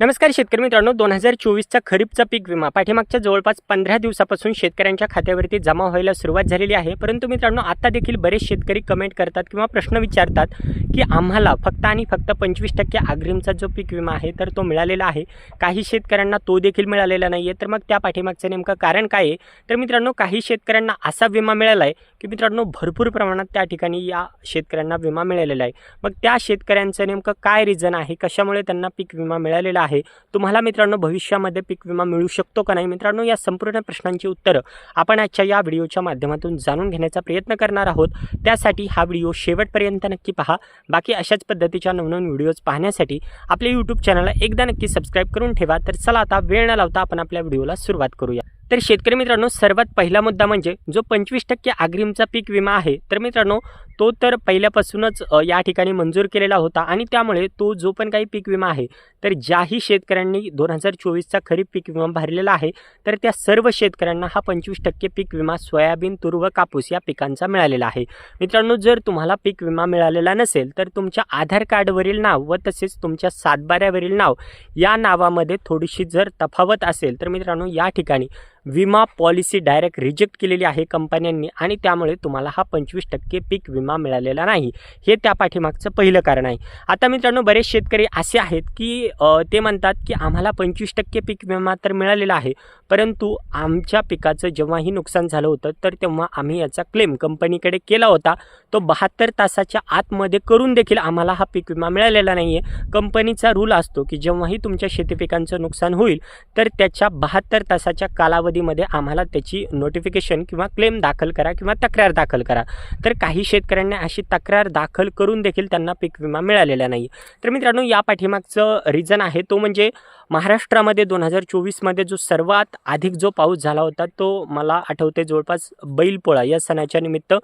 नमस्कार शेतकरी मित्रांनो दोन हजार चोवीसचा खरीपचा पीक विमा. पाठीमागच्या जवळपास पंधरा दिवसापासून शेतकऱ्यांच्या खात्यावरती जमा व्हायला सुरुवात झालेली आहे. परंतु मित्रांनो आता देखील बरेच शेतकरी कमेंट करतात किंवा प्रश्न विचारतात की आम्हाला फक्त आणि फक्त पंचवीस टक्के अग्रिमचा जो पीक विमा आहे तर तो मिळालेला आहे. काही शेतकऱ्यांना तो देखील मिळालेला नाही आहे तर मग त्या पाठीमागचं नेमकं कारण काय आहे? तर मित्रांनो काही शेतकऱ्यांना असा विमा मिळाला आहे की मित्रांनो भरपूर प्रमाणात त्या ठिकाणी या शेतकऱ्यांना विमा मिळालेला आहे. मग त्या शेतकऱ्यांचं नेमकं काय रिझन आहे? कशामुळे त्यांना पीक विमा मिळालेला आहे? आहे. तुम्हाला मित्रांनो भविष्यामध्ये पीक विमा मिळू शकतो का नाही? मित्रांनो या संपूर्ण प्रश्नांची उत्तरं आपण आजच्या या व्हिडिओच्या माध्यमातून जाणून घेण्याचा प्रयत्न करणार आहोत. त्यासाठी हा व्हिडिओ शेवटपर्यंत नक्की पहा. बाकी अशाच पद्धतीच्या नवनवीन व्हिडिओज पाहण्यासाठी आपल्या यूट्यूब चॅनलला एकदा नक्की सबस्क्राईब करून ठेवा. तर चला आता वेळ न लावता आपण आपल्या व्हिडिओला सुरुवात करूया. तर शेतकरी मित्रांनो सर्वात पहिला मुद्दा म्हणजे जो पंचवीस टक्के अग्रिमचा पीक विमा आहे. तर मित्रांनो तो तर पहिल्यापासूनच या ठिकाणी मंजूर केलेला होता आणि त्यामुळे तो जो पण काही पीक विमा आहे तर ज्याही शेतकऱ्यांनी दोन हजार चोवीसचा खरीप पीक विमा भरलेला आहे तर त्या सर्व शेतकऱ्यांना हा पंचवीस टक्के पीक विमा सोयाबीन तूर व कापूस या पिकांचा मिळालेला आहे. मित्रांनो जर तुम्हाला पीक विमा मिळालेला नसेल तर तुमच्या आधार कार्डवरील नाव व तसेच तुमच्या सातबाऱ्यावरील नाव या नावामध्ये थोडीशी जर तफावत असेल तर मित्रांनो या ठिकाणी विमा पॉलिसी डायरेक्ट रिजेक्ट केलेली आहे कंपन्यांनी आणि त्यामुळे तुम्हाला हा पंचवीस टक्के पीक विमा मिळालेला नाही. हे त्या पाठीमागचं पहिलं कारण आहे. आता मित्रांनो बरेच शेतकरी असे आहेत की ते म्हणतात की आम्हाला पंचवीस टक्के पीक विमा तर मिळालेला आहे. परंतु आमच्या पिकाचं जेव्हाही नुकसान झालं होतं तर तेव्हा आम्ही याचा क्लेम कंपनीकडे केला होता. तो बहात्तर तासाच्या आतमध्ये करून देखील आम्हाला हा पीक विमा मिळालेला नाही आहे कंपनीचा रूल असतो की जेव्हाही तुमच्या शेती पिकांचं नुकसान होईल तर त्याच्या बहात्तर तासाच्या कालावधीमध्ये आम्हाला त्याची नोटिफिकेशन किंवा क्लेम दाखल करा किंवा तक्रार दाखल करा. तर काही शेतकऱ्यांनी अशी तक्रार दाखल करून देखील त्यांना पीक विमा मिळालेला नाही तर मित्रांनो या पाठीमागचं रिझन आहे तो म्हणजे महाराष्ट्रामध्ये दोन हजार चोवीसमध्ये जो सर्वात अधिक जो पाऊस झाला होता तो मला आठवते जवळपास बैलपोळा या सणाच्या निमित्त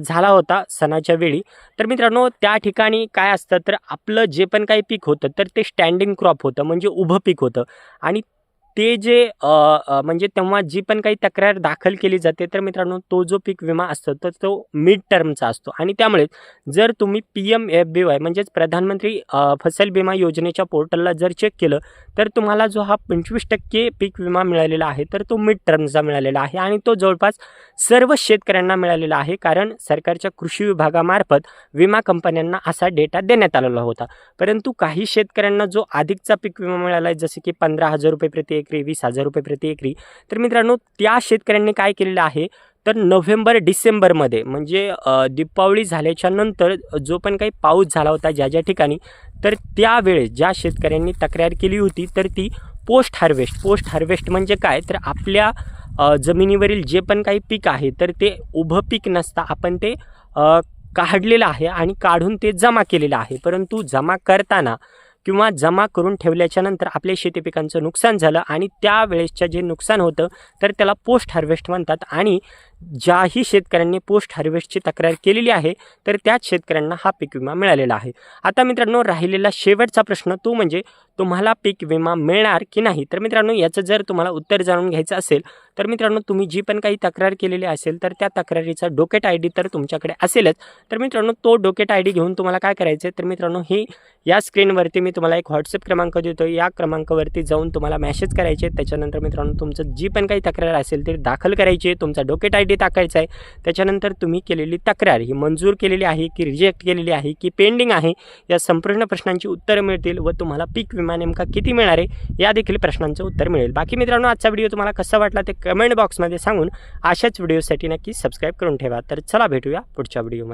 झाला होता सणाच्या वेळी. तर मित्रांनो त्या ठिकाणी काय असतं तर आपलं जे पण काही पीक होतं तर ते स्टँडिंग क्रॉप होतं म्हणजे उभं पीक होतं. आणि ते जे म्हणजे तेव्हा जी पण काही तक्रार दाखल केली जाते तर मित्रांनो तो जो पीक विमा असतो तर तो मिड टर्मचा असतो. आणि त्यामुळे जर तुम्ही P M F B Y म्हणजेच प्रधानमंत्री फसल विमा योजनेच्या पोर्टलला जर चेक केलं तर तुम्हाला जो हा पंचवीस टक्के पीक विमा मिळालेला आहे तर तो मिड टर्मचा मिळालेला आहे. आणि तो जवळपास सर्व शेतकऱ्यांना मिळालेला आहे कारण सरकारच्या कृषी विभागामार्फत विमा कंपन्यांना असा डेटा देण्यात आलेला होता. परंतु काही शेतकऱ्यांना जो अधिकचा पीक विमा मिळाला आहे जसे की पंधरा हजार रुपये प्रति एकरी वीस हजार रुपये प्रति एकरी. तर मित्रांनो त्या शेतकऱ्यांनी काय केलेलं आहे? तर नोव्हेंबर डिसेंबरमध्ये म्हणजे दीपावली झाल्याच्यानंतर जो पण काही पाऊस झाला होता ज्या ज्या ठिकाणी तर त्यावेळेस ज्या शेतकऱ्यांनी तक्रार केली होती तर ती पोस्ट हार्वेस्ट पोस्ट हार्वेस्ट म्हणजे काय? तर आपल्या जमिनीवरील जे पण काही पीक आहे तर ते उभं पीक नसता आपण ते काढलेलं आहे आणि काढून ते जमा केलेलं आहे. परंतु जमा करताना किंवा जमा करून ठेवल्याच्या नंतर आपल्या शेती पिकांचं नुकसान झालं आणि त्यावेळेसच्या जे नुकसान होतं तर त्याला पोस्ट हार्वेस्ट म्हणतात. आणि ज्याही शेतकऱ्यांनी पोस्ट हार्वेस्टची तक्रार केलेली आहे तर त्याच शेतकऱ्यांना हा पीक विमा मिळालेला आहे. आता मित्रांनो राहिलेला शेवटचा प्रश्न तो म्हणजे तुम्हाला पीक विमा मिळणार की नाही? तर मित्रांनो याचं जर तुम्हाला उत्तर जाणून घ्यायचं असेल तर मित्रांनो तुम्ही जी पण काही तक्रार केलेली असेल तर त्या तक्रारीचा डोकेट आय डी तर तुमच्याकडे असेलच. तर मित्रांनो तो डोकेट आय डी घेऊन तुम्हाला काय करायचं आहे? तर मित्रांनो ही या स्क्रीनवरती मी तुम्हाला एक व्हॉट्सअप क्रमांक देतो. या क्रमांकावरती जाऊन तुम्हाला मेसेज करायचे त्याच्यानंतर मित्रांनो तुमचं जी पण काही तक्रार असेल ती दाखल करायची आहे. तुमचा डोकेट आय डी टाकायचा आहे. त्याच्यानंतर तुम्ही केलेली तक्रार ही मंजूर केलेली आहे की रिजेक्ट केलेली आहे की पेंडिंग आहे या संपूर्ण प्रश्नांची उत्तरं मिळतील व तुम्हाला पीक विमा विमा नेमका किती मिळणार आहे या देखील प्रश्नांचं उत्तर मिळेल. बाकी मित्रांनो आजचा व्हिडिओ तुम्हाला कसा वाटला ते कमेंट बॉक्समध्ये सांगून अशाच व्हिडिओसाठी नक्की सबस्क्राईब करून ठेवा. तर चला भेटूया पुढच्या व्हिडिओमध्ये